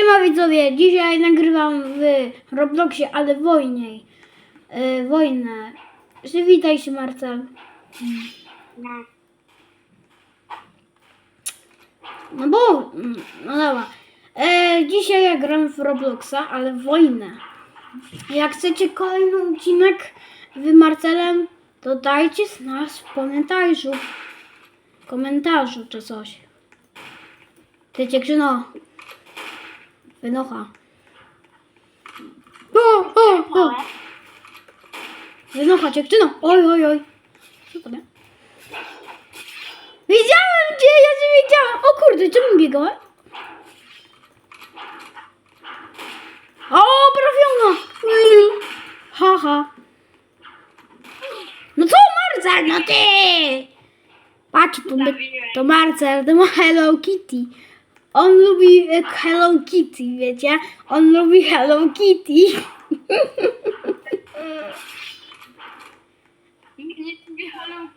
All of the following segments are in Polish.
Siema widzowie, dzisiaj nagrywam w Robloxie, ale wojniej. Yy, wojnę. Przywitaj się Marcel. No, No bo, no dobra. E, dzisiaj ja gram w Robloxa, ale w wojnę. Jak chcecie kolejny odcinek z Marcelem, to dajcie z nas w komentarzu. W komentarzu czy coś. Wiecie, Grzyno. Wynocha. O, o, o. Wynocha cię, Grzyno. Oj, oj, oj. Co to będzie? Wiedziałem ja cię wiedziałem. O kurde, czemu biegałem? O, trafiona. Mm. Haha. No co Marcel, no ty? Patrz, to, to Marcel, to ma Hello Kitty. On lubi e, Hello Kitty, wiecie? On lubi Hello Kitty. nikt nie lubi Hello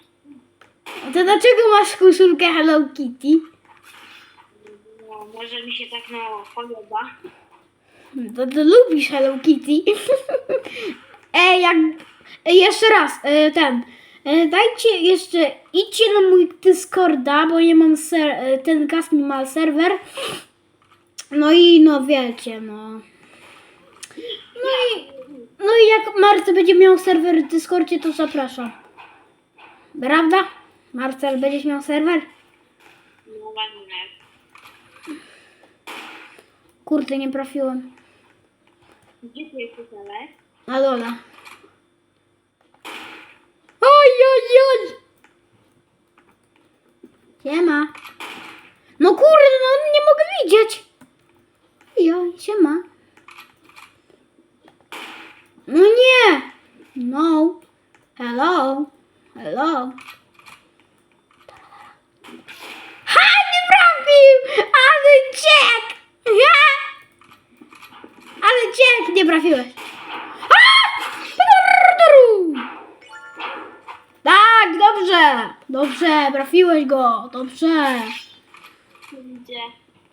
A to dlaczego masz koszulkę Hello Kitty? no, może mi się tak no podoba. To, to lubisz Hello Kitty. Ej, jak... Jeszcze raz, e, ten. E, dajcie jeszcze, idźcie na mój Discorda, bo ja mam ser, e, ten Gasmi ma serwer. No i no wiecie, no. No i, no i jak Marcel będzie miał serwer w Discordzie, to zapraszam. Prawda? Marcel, będziesz miał serwer? No ładnie. Kurde, nie trafiłem. Gdzie ty jesteś ale? Na dole. Oj, oj, oj! Siema. No kurde, no nie mogę widzieć. Oj, siema. No nie. No. Hello. Hello. Dobrze. Trafiłeś go. Dobrze. Gdzie?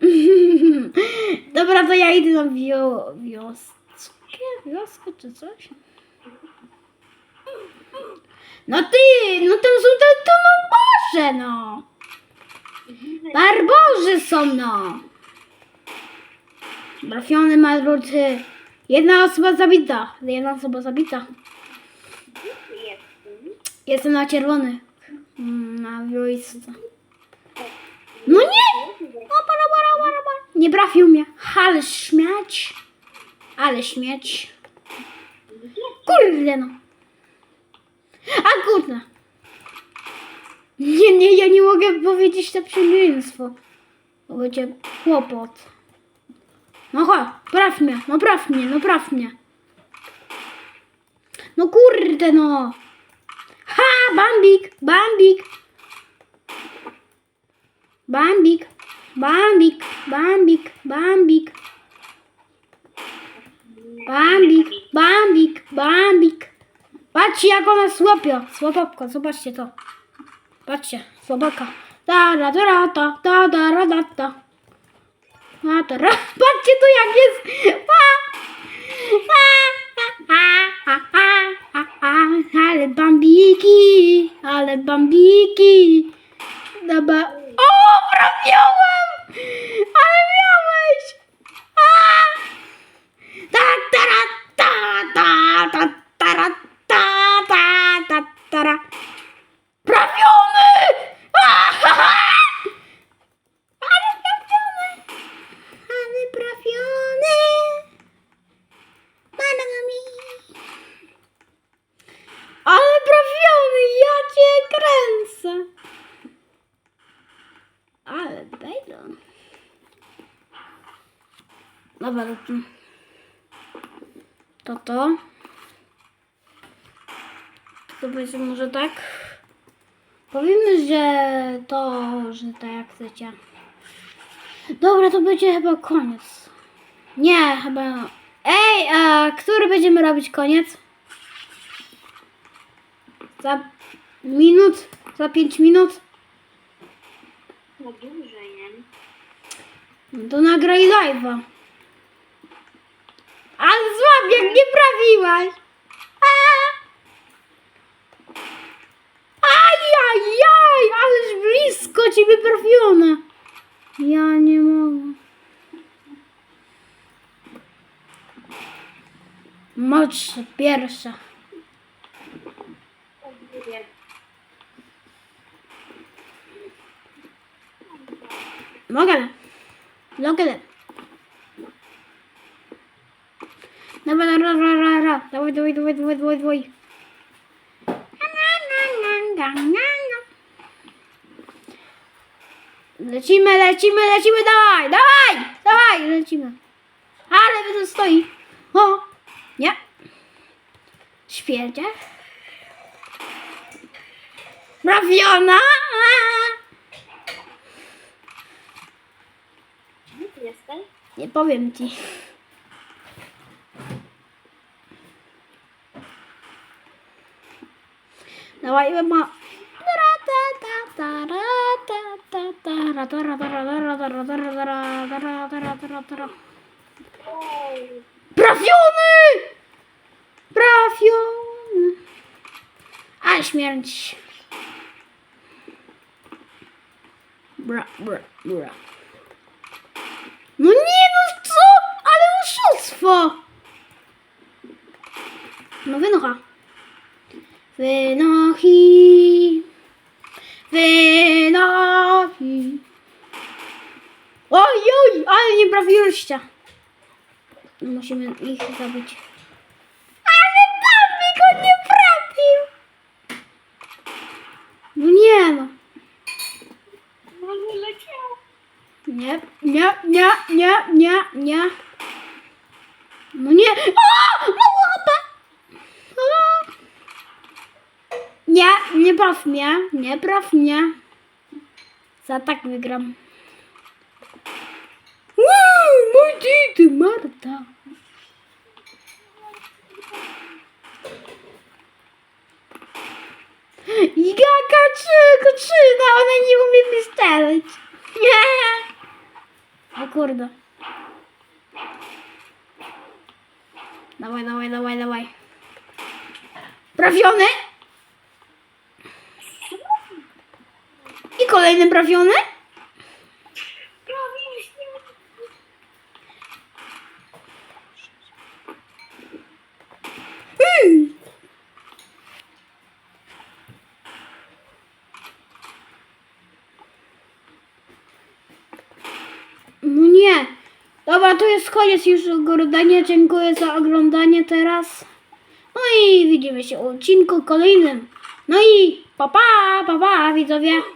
Dobra, to ja idę na wio... wioskę, wioskę czy coś? No ty, no tam są te to no Boże, no. Są, no. Trafiony Madruty. Jedna osoba zabita. Jedna osoba zabita. Jestem na czerwony. Mm, Na wiosce. No nie! O, para, para, para, para. Nie trafił mnie. Ale śmiać. Ale śmieć. Kurde no. A kurde. Nie, nie, ja nie mogę powiedzieć to przeciwieństwo. Bo będzie kłopot. No chodź, praw mnie, no praw mnie, no praw mnie. No kurde no. Bambik, Bambik. Bambik, Bambik, Bambik, Bambik. Bambik, Bambik, Bambik. Patrzcie jak ona słapia. Słababka, zobaczcie to. Patrzcie, słabaka. Ta da da ta ta da da ta. A ta. Patrzcie tu jak jest pa. Ale bambiki, ale bambiki. Dobra. O, prawiałem! Ale miałeś! A! Ta, tara, ta, ta, ta, tara, ta, ta, ta, tara. Prawiony! A, ha, ha! Ale prawiony! Ale prawiony! Bananami! Ale prawiony! Ja cię kręcę! Ale bejdą. Dobra, to to. To będzie może tak. Powiemy, że to, że tak jak chcecie. Dobra, to będzie chyba koniec. Nie, chyba. Ej, a który będziemy robić koniec? Za minut? Za pięć minut? No dłużej, nie? No To nagraj live'a. Ale złap, jak nie prawiłaś. A! Ajajaj, ależ blisko ciebie trafiona. Ja nie mogę. Moc pierwsza. Mogę. Mogę. Dawaj, ra, ra, ra, ra. Dawaj, dawaj, dawaj, dawaj, dawaj, dawaj. Lecimy, lecimy, lecimy, dawaj, dawaj, dawaj, lecimy. Ale to stoi. O, nie. Ty jesteś? Nie powiem ci. Dawaj, ma. Trafiony! Trafiony! A śmierć. Bra, bra, bra. No nie, no co? Ale oszustwo! No wynocha. Wynochi. Wynochi. Oj, oj, ale nie prawiłyście. Musimy ich zabić. Ale tam mi go nie prawił! No nie no. może leciał. Nie, nie, nie, nie, nie, nie. No nie. O! Nie, nie praw mnie. Nie praw mnie. Za tak wygram. Uuu, mój ty, Marta. Jaka czy, koczyna, ona nie umie. Nie. O kurde. Dawaj, dawaj, dawaj, dawaj. Prawiony. Prawie się. Hmm. No nie. Dobra, to jest koniec już oglądania. Dziękuję za oglądanie teraz. No i widzimy się w odcinku kolejnym. No i pa pa, pa, pa widzowie.